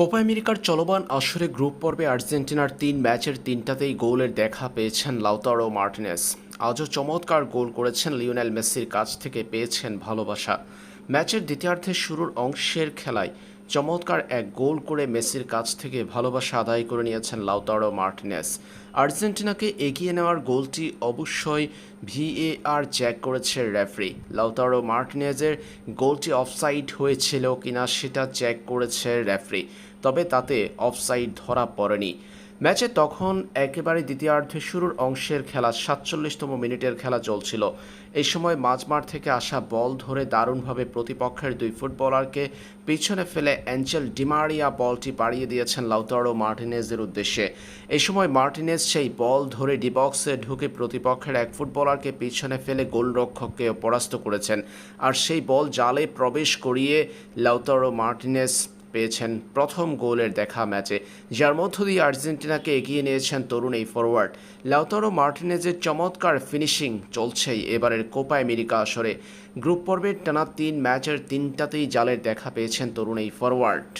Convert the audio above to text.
Copa আমেরিকার চলমান আসরে গ্রুপ পর্বে আর্জেন্টিনার তিন ম্যাচের তিনটাতেই গোলের দেখা পেয়েছেন লাউতারো মার্টিনেস। আজও চমৎকার গোল করেছেন লিওনেল মেসির কাছ থেকে পেয়েছেন ভালোবাসা। ম্যাচের দ্বিতীয়ার্ধের শুরুর অংশের খেলায় চমৎকার এক গোল করে মেসির কাছ থেকে ভালোবাসা আদায় করে নিয়েছেন লাউতারো মার্টিনেস। আর্জেন্টিনাকে এগিয়ে নেওয়ার গোলটি অবশ্যই ভিএআর চেক করেছে রেফারি। লাউতারো মার্টিনেজের গোলটি অফসাইড হয়েছিল কিনা সেটা চেক করেছে রেফারি, তবে তাতে অফসাইড ধরা পড়েনি। ম্যাচে তখন একেবারে দ্বিতীয়ার্ধের শুরুর অংশের খেলা, সাতচল্লিশতম মিনিটের খেলা চলছিল। এই সময় মাঝমাঠ থেকে আসা বল ধরে দারুণভাবে প্রতিপক্ষের দুই ফুটবলারকে পিছনে ফেলে অ্যাঞ্জেল ডিমারিয়া বলটি বাড়িয়ে দিয়েছেন লাউতারো মার্টিনেজের উদ্দেশ্যে। এই সময় মার্টিনেজ সেই বল ধরে ডিবক্সে ঢুকে প্রতিপক্ষের এক ফুটবলারকে পিছনে ফেলে গোলরক্ষককে পরাস্ত করেছেন। আর সেই বল জালে প্রবেশ করিয়ে লাউতারো মার্টিনেজ পেয়েছেন প্রথম গোলের দেখা ম্যাচে, যার মধ্য দিয়ে আর্জেন্টিনাকে এগিয়ে নিয়েছেন তরুণ এই ফরওয়ার্ড লাউতারো মার্টিনেজের চমৎকার ফিনিশিং চলছেই এবারের কোপা আমেরিকা আসরে। গ্রুপ পর্বের টানা তিন ম্যাচের তিনটাতেই জালের দেখা পেয়েছেন তরুণ এই ফরওয়ার্ড